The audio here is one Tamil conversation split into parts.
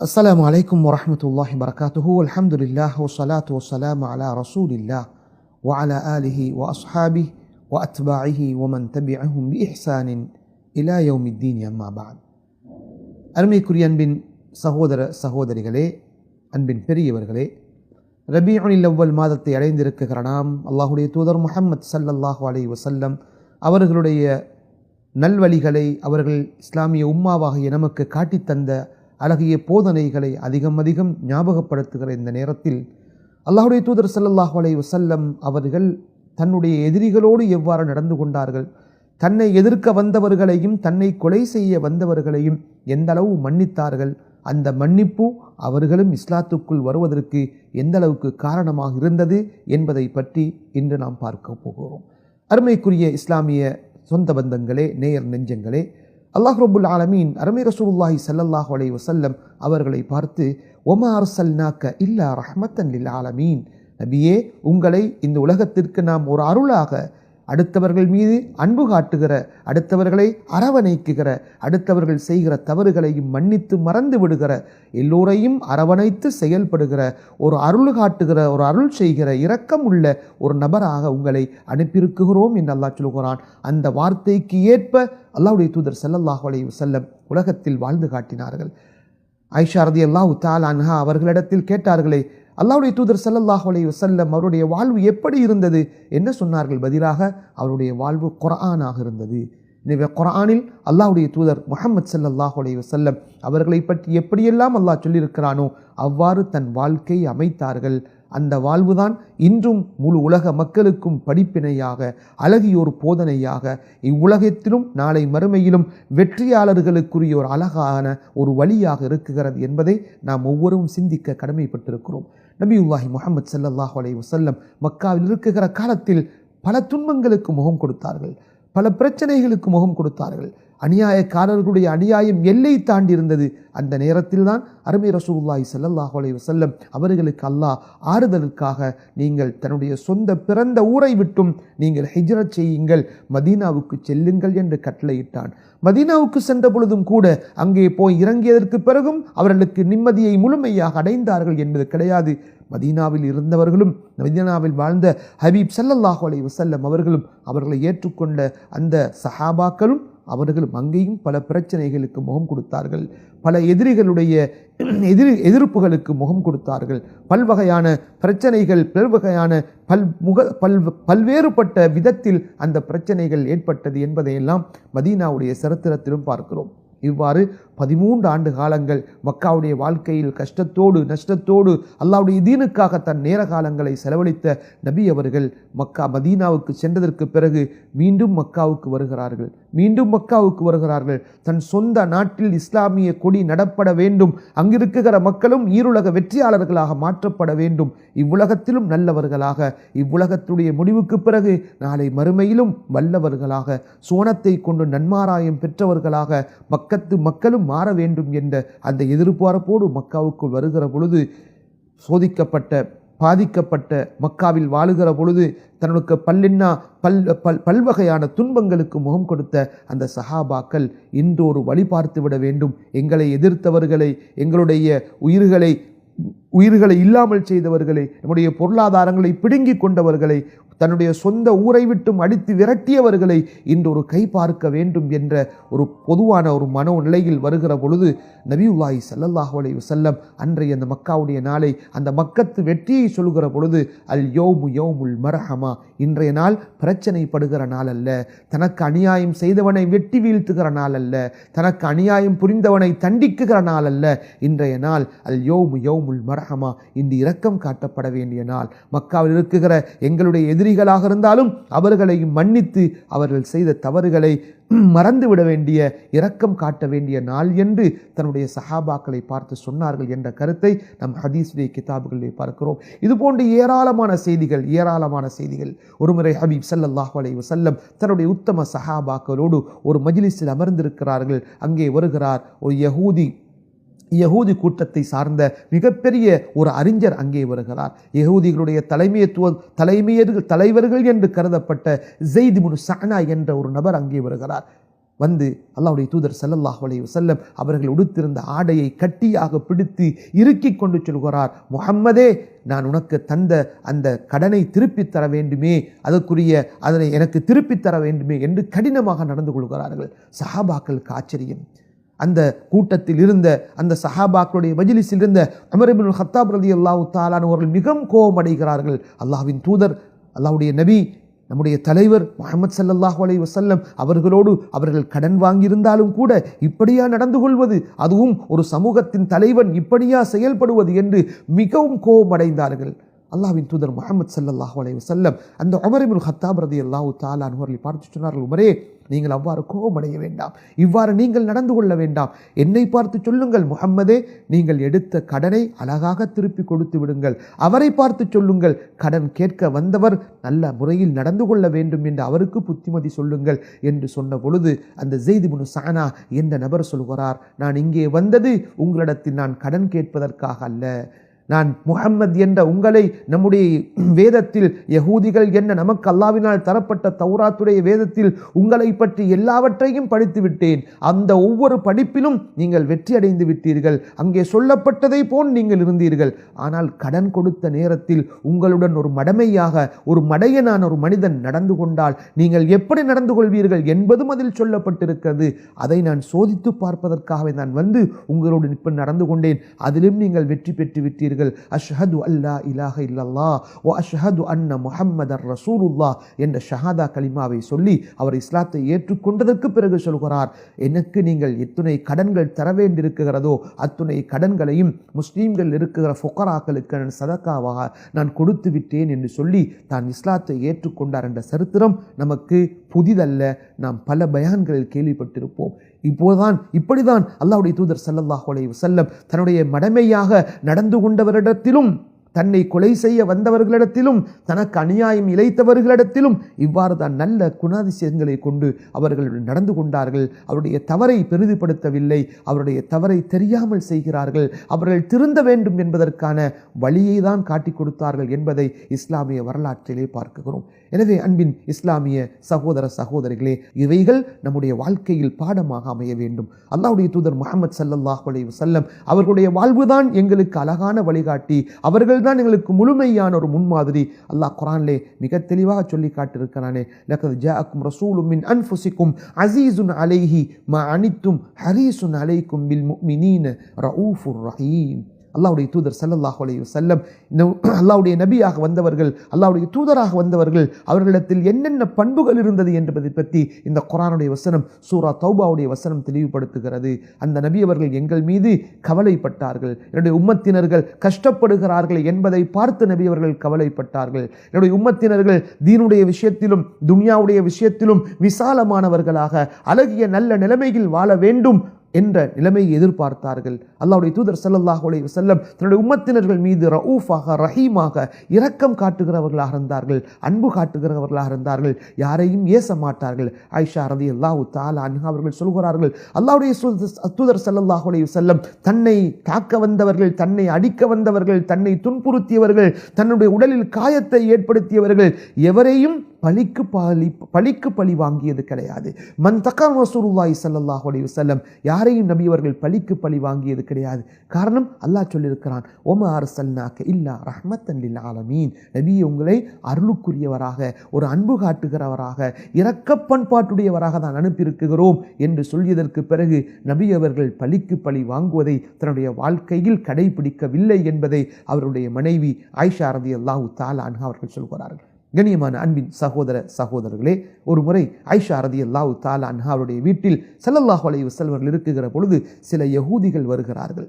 அஸ்லாம் வலைக்கம் வரமத்துல்லாஹி வரகாத்துஹூ அலமதுல்லாஹ் வலாத்து வலாம் அலா ரசூலில்லா வ அலா அலிஹி வ அஸ்ஹாபி வ அத்பாஹி ஒமன் தபி அஹும் இஹ்சானின் இலா யௌமித்தீன் அம்மாபாத் அருமைக்குரிய அன்பின் சகோதர சகோதரிகளே அன்பின் பெரியவர்களே ரபி ரபியுனில் அவ்வல் மாதத்தை அடைந்திருக்கிற நாம் அல்லாஹுடைய தூதர் முஹம்மத் சல்லல்லாஹு அலி வசல்லம் அவர்களுடைய நல்வழிகளை அவர்கள் இஸ்லாமிய உம்மாவாகிய நமக்கு காட்டித் தந்த அழகிய போதனைகளை அதிகம் அதிகம் ஞாபகப்படுத்துகிற இந்த நேரத்தில் அல்லாஹுடைய தூதர் சல்லாஹ் அலை வசல்லம் அவர்கள் தன்னுடைய எதிரிகளோடு எவ்வாறு நடந்து கொண்டார்கள் தன்னை எதிர்க்க வந்தவர்களையும் தன்னை கொலை செய்ய வந்தவர்களையும் எந்த அளவு மன்னித்தார்கள் அந்த மன்னிப்பு அவர்களும் இஸ்லாத்துக்குள் வருவதற்கு எந்த அளவுக்கு காரணமாக இருந்தது என்பதை பற்றி இன்று நாம் பார்க்க போகிறோம். அருமைக்குரிய இஸ்லாமிய சொந்த பந்தங்களே நேயர் நெஞ்சங்களே அல்லாஹ் ரபுல் ஆலமீன் அருமை ரசூல்லாஹி ஸல்லல்லாஹு அலை வசல்லம் அவர்களை பார்த்து ஒமா அர்சல்னாக்க இல்லா ரஹமத்தன் லில் ஆலமீன். நபியே உங்களை இந்த உலகத்திற்கு நாம் ஒரு அருளாக அடுத்தவர்கள் மீது அன்பு காட்டுகிற அடுத்தவர்களை அரவணைக்குகிற அடுத்தவர்கள் செய்கிற தவறுகளையும் மன்னித்து மறந்து விடுகிற எல்லோரையும் அரவணைத்து செயல்படுகிற ஒரு அருள் காட்டுகிற ஒரு அருள் செய்கிற இரக்கம் உள்ள ஒரு நபராக உங்களை அனுப்பியிருக்குகிறோம் என்று அல்லாஹ் சொல்கிறான் அந்த வார்த்தைக்கு ஏற்ப அல்லாஹ்வுடைய தூதர் ஸல்லல்லாஹு அலைஹி உலகத்தில் வாழ்ந்து காட்டினார்கள். ஐஷா ரதி அல்லாஹு அன்ஹா அவர்களிடத்தில் கேட்டார்களே அல்லாவுடைய தூதர் ஸல்லல்லாஹு அலைஹி அவருடைய வாழ்வு எப்படி இருந்தது என்ன சொன்னார்கள். பதிலாக அவருடைய வாழ்வு குரானாக இருந்தது. எனவே குரானில் அல்லாஹுடைய தூதர் முகமது ஸல்லல்லாஹு அலைஹி வஸல்லம் அவர்களை பற்றி எப்படியெல்லாம் அல்லாஹ் சொல்லியிருக்கிறானோ அவ்வாறு தன் வாழ்க்கை அமைத்தார்கள். அந்த வாழ்வுதான் இன்றும் முழு உலக மக்களுக்கும் படிப்பினையாக அழகியோர் போதனையாக இவ்வுலகத்திலும் நாளை மறுமையிலும் வெற்றியாளர்களுக்குரிய ஒரு அழகான ஒரு வழியாக இருக்குகிறது என்பதை நாம் ஒவ்வொருவரும் சிந்திக்க கடமைப்பட்டிருக்கிறோம். நபியுல்லாஹி முகமது ஸல்லல்லாஹு அலைஹி வசல்லம் மக்காவில் இருக்குகிற காலத்தில் பல துன்பங்களுக்கு முகம் கொடுத்தார்கள். பல பிரச்சனைகளுக்கு முகம் கொடுத்தார்கள். அநியாயக்காரர்களுடைய அநியாயம் எல்லை தாண்டி இருந்தது. அந்த நேரத்தில் தான் அருமை ரசூல்லாய் ஸல்லல்லாஹு அலைஹி வஸல்லம் அவர்களுக்கு அல்லாஹ் ஆறுதலுக்காக நீங்கள் தன்னுடைய சொந்த பிறந்த ஊரை விட்டும் நீங்கள் ஹிஜ்ரத் செய்யுங்கள் மதீனாவுக்கு செல்லுங்கள் என்று கட்டளையிட்டான். மதீனாவுக்கு சென்ற பொழுதும் கூட அங்கே போய் இறங்கியதற்கு பிறகும் அவர்களுக்கு நிம்மதியை முழுமையாக அடைந்தார்கள் என்பது கிடையாது. மதீனாவில் இருந்தவர்களும் மதீனாவில் வாழ்ந்த ஹபீப் சல்லல்லாஹு அலைஹி வசல்லம் அவர்களும் அவர்களை ஏற்றுக்கொண்ட அந்த சஹாபாக்களும் அவர்களும் அங்கேயும் பல பிரச்சனைகளுக்கு முகம் கொடுத்தார்கள். பல எதிரிகளுடைய எதிரி எதிர்ப்புகளுக்கு முகம் கொடுத்தார்கள். பல்வகையான பிரச்சனைகள் பல்வகையான பல் முக பல் பல்வேறுபட்ட விதத்தில் அந்த பிரச்சனைகள் ஏற்பட்டது என்பதையெல்லாம் மதீனாவுடைய சரித்திரத்திலும் பார்க்கிறோம். இவ்வாறு பதிமூன்று ஆண்டு காலங்கள் மக்காவுடைய வாழ்க்கையில் கஷ்டத்தோடு நஷ்டத்தோடு அல்லாவுடைய தீனுக்காக தன் நேர காலங்களை செலவழித்த நபி அவர்கள் மக்கா மதீனாவுக்கு சென்றதற்கு பிறகு மீண்டும் மக்காவுக்கு வருகிறார்கள். மீண்டும் மக்காவுக்கு வருகிறார்கள். தன் சொந்த நாட்டில் இஸ்லாமிய கொடி நடப்பட வேண்டும். அங்கிருக்குகிற மக்களும் ஈருலக வெற்றியாளர்களாக மாற்றப்பட வேண்டும். இவ்வுலகத்திலும் நல்லவர்களாக. இவ்வுலகத்துடைய முடிவுக்கு பிறகு நாளை மறுமையிலும் வல்லவர்களாக. சோனத்தை கொண்டு நன்மாராயம் பெற்றவர்களாக மக்கத்து மக்களும் மாற வேண்டும் என்ற அந்த எதிர்பார்ப்போடு மக்காவுக்குள் வருகிற பொழுது சோதிக்கப்பட்ட பாதிக்கப்பட்ட மக்காவில் வாழுகிற பொழுது தனக்கு பல்லின்னா பல் பல் பல்வகையான துன்பங்களுக்கு முகம் கொடுத்த அந்த சஹாபாக்கள் இன்று ஒரு வழி பார்த்து விட வேண்டும். எங்களை எதிர்த்தவர்களை எங்களுடைய உயிர்களை உயிர்களை இல்லாமல் செய்தவர்களை நம்முடைய பொருளாதாரங்களை பிடுங்கி கொண்டவர்களை தன்னுடைய சொந்த ஊரை விட்டும் அடித்து விரட்டியவர்களை இன்று ஒரு கை பார்க்க வேண்டும் என்ற ஒரு பொதுவான ஒரு மனோ நிலையில் வருகிற பொழுது நபியுல்லாஹி ஸல்லல்லாஹு அலைஹி செல்லம் அன்றைய அந்த மக்காவுடைய நாளை அந்த மக்கத்து வெற்றியை சொல்கிற பொழுது அல் யோமு யோமுல் மரஹமா இன்றைய நாள் பிரச்சனைப்படுகிற நாள் அல்ல தனக்கு அநியாயம் செய்தவனை வெட்டி வீழ்த்துகிற நாள் அல்ல தனக்கு அநியாயம் புரிந்தவனை தண்டிக்குகிற நாள் அல்ல இன்றைய நாள் அல் யோமு யோமுல் மரஹமா இன்று இரக்கம் காட்டப்பட வேண்டிய நாள். மக்காவில் இருக்குகிற எங்களுடைய எதிரிகளாக இருந்தாலும் அவர்களையும் மன்னித்து அவர்கள் செய்த தவறுகளை மறந்துவிட வேண்டிய இரக்கம் காட்ட வேண்டிய நாள் என்று தன்னுடைய சஹாபாக்களை பார்த்து சொன்னார்கள் என்ற கருத்தை நம் ஹதீஸ்லே கிதாபுகளிலே பார்க்கிறோம். இது போன்ற ஏராளமான செய்திகள் ஏராளமான செய்திகள். ஒருமுறை ஹபீப் ஸல்லல்லாஹு அலைஹி வசல்லம் தன்னுடைய உத்தம சஹாபாக்களோடு ஒரு மஜிலிஸில் அமர்ந்திருக்கிறார்கள். அங்கே வருகிறார் ஒரு யகூதி யகூதி கூட்டத்தை சார்ந்த மிகப்பெரிய ஒரு அறிஞர் அங்கே வருகிறார். யகூதிகளுடைய தலைமையத்துவ தலைமையர்கள் தலைவர்கள் என்று கருதப்பட்ட ஜெய்தி முனு சஹனா என்ற ஒரு நபர் அங்கே வருகிறார். வந்து அல்லாவுடைய தூதர் ஸல்லல்லாஹு அலைஹி செல்லம் அவர்கள் உடுத்திருந்த ஆடையை கட்டியாக பிடித்து இறுக்கி கொண்டு சொல்கிறார் முகம்மதே நான் உனக்கு தந்த அந்த கடனை திருப்பித் தர வேண்டுமே அதற்குரிய அதனை எனக்கு திருப்பித் தர வேண்டுமே என்று கடினமாக நடந்து கொள்கிறார்கள். சஹாபாக்களுக்கு ஆச்சரியம். அந்த கூட்டத்தில் இருந்த அந்த சஹாபாக்களுடைய மஜிலிஸில் இருந்த அமரபின் ஹத்தாப் ரலியல்லாஹு தஆலா அவர்கள் மிகவும் கோபமடைகிறார்கள் அல்லாஹ்வின் தூதர் அல்லாஹுடைய நபி நம்முடைய தலைவர் முகமது சல்லாஹ் அலைஹி வசல்லம் அவர்களோடு அவர்கள் கடன் வாங்கியிருந்தாலும் கூட இப்படியா நடந்து கொள்வது? அதுவும் ஒரு சமூகத்தின் தலைவன் இப்படியா செயல்படுவது என்று மிகவும் கோபமடைந்தார்கள் அல்லாஹ்வின் தூதர் முகமது ஸல்லல்லாஹு அலைய செல்லம் அந்த உமர் ஹத்தாப் ரதி அல்லாஹூ தாலா அவர்களை பார்த்து சொன்னார்கள் உமரே நீங்கள் அவ்வாறு கோபமடைய வேண்டாம் இவ்வாறு நீங்கள் நடந்து கொள்ள வேண்டாம். என்னை பார்த்து சொல்லுங்கள் முகம்மதே நீங்கள் எடுத்த கடனை அழகாக திருப்பி கொடுத்து விடுங்கள். அவரை பார்த்து சொல்லுங்கள் கடன் கேட்க வந்தவர் நல்ல முறையில் நடந்து கொள்ள வேண்டும் என்று அவருக்கு புத்திமதி சொல்லுங்கள் என்று சொன்ன பொழுது அந்த ஜெய்திபுனு சானா என்ற நபர் சொல்கிறார் நான் இங்கே வந்தது உங்களிடத்தில் நான் கடன் கேட்பதற்காக அல்ல. நான் முகம்மது என்ற உங்களை நம்முடைய வேதத்தில் யகூதிகள் என்ன நமக்கு அல்லாவினால் தரப்பட்ட தௌராத்துடைய வேதத்தில் உங்களை பற்றி எல்லாவற்றையும் படித்து விட்டேன். அந்த ஒவ்வொரு படிப்பிலும் நீங்கள் வெற்றி அடைந்து விட்டீர்கள். அங்கே சொல்லப்பட்டதை போல் நீங்கள் இருந்தீர்கள். ஆனால் கடன் கொடுத்த நேரத்தில் உங்களுடன் ஒரு மடமையாக ஒரு மடையனான ஒரு மனிதன் நடந்து கொண்டால் நீங்கள் எப்படி நடந்து கொள்வீர்கள் என்பதும் அதில் சொல்லப்பட்டிருக்கிறது. அதை நான் சோதித்து பார்ப்பதற்காகவே நான் வந்து உங்களோடு இப்போ நடந்து கொண்டேன். அதிலும் நீங்கள் வெற்றி பெற்று விட்டீர்கள். அஷ்ஹது அல்லா இலாஹ இல்லல்லா ஓ அஷ்ஹது அன்ன முஹம்மதர் ரசூலுல்லா என்ற ஷஹாதா கலிமாவை சொல்லி அவர் இஸ்லாத்தை ஏற்றுக்கொண்டதற்கு பிறகு சொல்கிறார். எனக்கு நீங்கள் எத்துணை கடன்கள் தர வேண்டியிருக்கிறதோ அத்துணை கடன்களையும் முஸ்லீம்கள் இருக்கிற ஃபொக்கராக்களுக்கு நான் சதக்காவாக நான் கொடுத்து விட்டேன் என்று சொல்லி தான் இஸ்லாத்தை ஏற்றுக்கொண்டார் என்ற சரித்திரம் நமக்கு புதிதல்ல நாம் பல பயான்களில் கேள்விப்பட்டிருப்போம். இப்போதுதான் இப்படிதான் அல்லாவுடைய தூதர் சல்லல்லாஹ் அலைஹி செல்லம் தன்னுடைய மடமையாக நடந்து கொண்டவரிடத்திலும் தன்னை கொலை செய்ய வந்தவர்களிடத்திலும் தனக்கு அநியாயம் இழைத்தவர்களிடத்திலும் இவ்வாறு தான் நல்ல குணாதிசயங்களை கொண்டு அவர்கள் நடந்து கொண்டார்கள். அவருடைய தவறை பெரிதுபடுத்தவில்லை. அவருடைய தவறை தெரியாமல் செய்கிறார்கள். அவர்கள் திருந்த வேண்டும் என்பதற்கான வழியை தான் காட்டிக் கொடுத்தார்கள் என்பதை இஸ்லாமிய வரலாற்றிலே பார்க்கிறோம். எனவே அன்பின் இஸ்லாமிய சகோதர சகோதரிகளே இவைகள் நம்முடைய வாழ்க்கையில் பாடமாக அமைய வேண்டும். அல்லாவுடைய தூதர் முகமது சல்லாஹ் அலி வஸல்லம் அவர்களுடைய வாழ்வுதான் எங்களுக்கு அழகான வழிகாட்டி. அவர்கள் தான் எங்களுக்கு முழுமையான ஒரு முன்மாதிரி. அல்லாஹ் குரான்லே மிக தெளிவாக சொல்லி காட்டியிருக்கிறானே. லக்கத் ஜாஅக்கும் ரசூலும் மின் அன்ஃபுசிக்கும் அசீசுன் அலைஹி மா அனித்தும் ஹரீசுன் அலைக்கும் பில் முஃமினீன ரഊஃபுர் ரஹீம். அல்லாவுடைய தூதர் சல்லல்லாஹ் அலைஹி செல்லம் இந்த அல்லாவுடைய நபியாக வந்தவர்கள் அல்லாவுடைய தூதராக வந்தவர்கள் அவர்களிடத்தில் என்னென்ன பண்புகள் இருந்தது என்பதை பற்றி இந்த குரானுடைய வசனம் சூரா தௌபாவுடைய வசனம் தெளிவுபடுத்துகிறது. அந்த நபி அவர்கள் எங்கள் மீது கவலைப்பட்டார்கள். என்னுடைய உம்மத்தினர்கள் கஷ்டப்படுகிறார்கள் என்பதை பார்த்து நபி அவர்கள் கவலைப்பட்டார்கள். என்னுடைய உம்மத்தினர்கள் தீனுடைய விஷயத்திலும் துன்யாவுடைய விஷயத்திலும் விசாலமானவர்களாக அழகிய நல்ல நிலைமையில் வாழ வேண்டும் என்ற நிலைமையை எதிர்பார்த்தார்கள். அல்லாவுடைய தூதர் ஸல்லல்லாஹு அலைஹி செல்லம் தன்னுடைய உம்மத்தினர்கள் மீது ரவுஃபாக ரஹீமாக இரக்கம் காட்டுகிறவர்களாக இருந்தார்கள் அன்பு காட்டுகிறவர்களாக இருந்தார்கள் யாரையும் ஏச மாட்டார்கள் ஐஷா ரதி அல்லாஹு தாலா அன்ஹா அவர்கள் சொல்கிறார்கள் அல்லாவுடைய தூதர் ஸல்லல்லாஹு அலைஹி தன்னை தாக்க வந்தவர்கள் தன்னை அடிக்க வந்தவர்கள் தன்னை துன்புறுத்தியவர்கள் தன்னுடைய உடலில் காயத்தை ஏற்படுத்தியவர்கள் எவரையும் பழிக்கு பழி பழிக்கு பழி வாங்கியது கிடையாது. மன் தக்கா ரசூலுல்லாஹி ஸல்லல்லாஹு அலைஹி யாரையும் நபி அவர்கள் பழிக்கு பழி வாங்கியது கிடையாது. காரணம் அல்லாஹ் சொல்லியிருக்கிறான் ஓம அரசல்னாக்க இல்லா ரஹ்மத்தன் லில் ஆலமீன். நபி உங்களை அருளுக்குரியவராக ஒரு அன்பு காட்டுகிறவராக இரக்க பண்பாட்டுடையவராக தான் அனுப்பியிருக்கிறோம் என்று சொல்லியதற்கு பிறகு நபி அவர்கள் பழிக்கு பழி வாங்குவதை தன்னுடைய வாழ்க்கையில் கடைபிடிக்கவில்லை என்பதை அவருடைய மனைவி ஆயிஷா ரதி அல்லாஹு தாலா அவர்கள் சொல்கிறார்கள். கண்ணியமான அன்பின் சகோதர சகோதரர்களே ஒரு முறை ஐஷா ரதி அல்லாஹு தாலா அன்ஹா அவருடைய வீட்டில் ஸல்லல்லாஹு செல்வர்கள் வஸல்லம் இருக்குகிற பொழுது சில யகூதிகள் வருகிறார்கள்.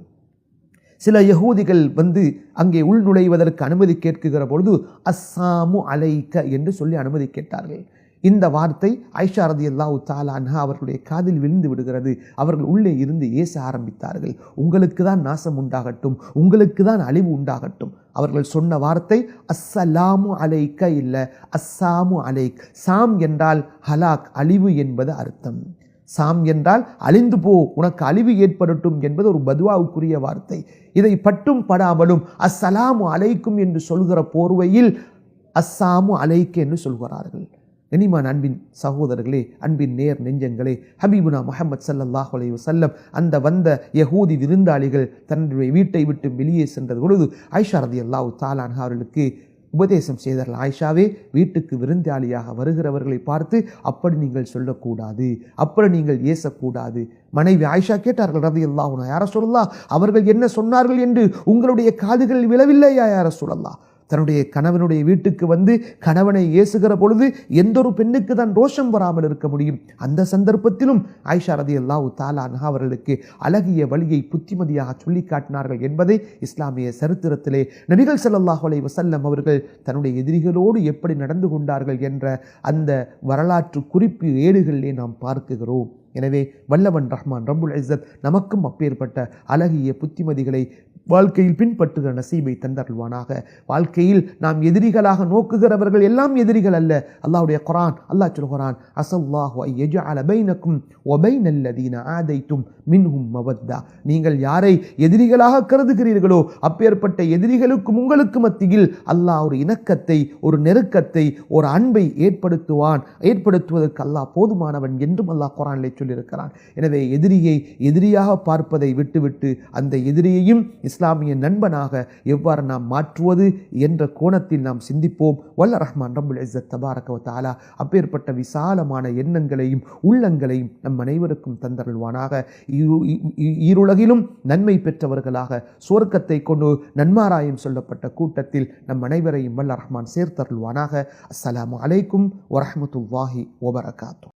சில யகூதிகள் வந்து அங்கே உள்நுழைவதற்கு அனுமதி கேட்குகிற பொழுது அஸ்ஸாமு அலைக்க என்று சொல்லி அனுமதி கேட்டார்கள். இந்த வார்த்தை ஐஷா ரதி அல்லாஹு தாலா அன்ஹா அவர்களுடைய காதில் விழுந்து விடுகிறது. அவர்கள் உள்ளே இருந்து ஏச ஆரம்பித்தார்கள். உங்களுக்கு தான் நாசம் உண்டாகட்டும். உங்களுக்கு தான் அழிவு உண்டாகட்டும். அவர்கள் சொன்ன வார்த்தை அஸ்ஸலாமு அலைக்க இல்லை. அஸ்ஸாமு அலைக். சாம் என்றால் ஹலாக் அழிவு என்பது அர்த்தம். சாம் என்றால் அழிந்து போ. உனக்கு அழிவு ஏற்படட்டும் என்பது ஒரு பதுவாவுக்குரிய வார்த்தை. இதை பட்டும் படாமலும் அஸ்ஸலாமு அலைக்கும் என்று சொல்கிற போர்வையில் அஸ்ஸாமு அலைக்கு என்று சொல்கிறார்கள். கனிமான் அன்பின் சகோதரர்களே அன்பின் நேர் நெஞ்சங்களே ஹபீபுனா முகமது சல்லாஹ் அலைஹி வஸல்லம் அந்த வந்த யகூதி விருந்தாளிகள் தன்னுடைய வீட்டை விட்டு வெளியே சென்றது பொழுது ஆயிஷா ரதியல்லாஹு தஆலா அன்ஹா அவர்களுக்கு உபதேசம் செய்தார்கள். ஆயிஷாவே வீட்டுக்கு விருந்தாளியாக வருகிறவர்களை பார்த்து அப்படி நீங்கள் சொல்லக்கூடாது அப்படி நீங்கள் ஏசக்கூடாது. மனைவி ஆயிஷா கேட்டார்கள் ரதி அல்லாஹ் யார சொல்லலாம் அவர்கள் என்ன சொன்னார்கள் என்று உங்களுடைய காதுகளில் விழவில்லையா யார சொல்லலாம் தன்னுடைய கணவனுடைய வீட்டுக்கு வந்து கணவனை ஏசுகிற பொழுது எந்த ஒரு பெண்ணுக்கு தான் ரோஷம் வராமல் இருக்க முடியும்? அந்த சந்தர்ப்பத்திலும் ஆயிஷா ரதி அல்லாஹு தாலா அவர்களுக்கு அழகிய வழியை புத்திமதியாக சொல்லி காட்டினார்கள் என்பதை இஸ்லாமிய சரித்திரத்திலே நபிகள் சல்லாஹ் அலை வசல்லம் அவர்கள் தன்னுடைய எதிரிகளோடு எப்படி நடந்து கொண்டார்கள் என்ற அந்த வரலாற்று குறிப்பு ஏடுகளிலே நாம் பார்க்குகிறோம். எனவே வல்லவன் ரஹ்மான் ரபுல் ஐசத் நமக்கும் அப்பேற்பட்ட அழகிய புத்திமதிகளை வாழ்க்கையில் பின்பற்றுகிற நசீபை தந்தருள்வானாக. வாழ்க்கையில் நாம் எதிரிகளாக நோக்குகிறவர்கள் எல்லாம் எதிரிகள் அல்ல. அல்லாவுடைய குரான் அல்லாஹ் சொல்கிறான் அசல்லாஹு ஐயஜஅல அலபைனக்கும் வபைன அல்லதீன ஆதைத்தும் மின்ஹும் மவத்தா. நீங்கள் யாரை எதிரிகளாக கருதுகிறீர்களோ அப்பேற்பட்ட எதிரிகளுக்கும் உங்களுக்கு மத்தியில் அல்லாஹ் ஒரு இணக்கத்தை ஒரு நெருக்கத்தை ஒரு அன்பை ஏற்படுத்துவான். ஏற்படுத்துவதற்கு அல்லாஹ் போதுமானவன் என்றும் அல்லாஹ் குரானிலே சொல்லியிருக்கிறான். எனவே எதிரியை எதிரியாக பார்ப்பதை விட்டுவிட்டு அந்த எதிரியையும் இஸ்லாமிய நண்பனாக எவ்வாறு நாம் மாற்றுவது என்ற கோணத்தில் நாம் சிந்திப்போம். வல்ல ரஹ்மான் ரபுல் இஸ்ஸத் தபாரக அப்பேற்பட்ட விசாலமான எண்ணங்களையும் உள்ளங்களையும் நம் அனைவருக்கும் தந்தருள்வானாக. ஈருலகிலும் நன்மை பெற்றவர்களாக சுவர்க்கத்தை கொண்டு நன்மாராயம் சொல்லப்பட்ட கூட்டத்தில் நம் அனைவரையும் வல்ல ரஹ்மான் சேர்த்தருள்வானாக. அஸ்ஸலாமு அலைக்கும் வரஹ்மத்துல்லாஹி ஒபரகாத்தும்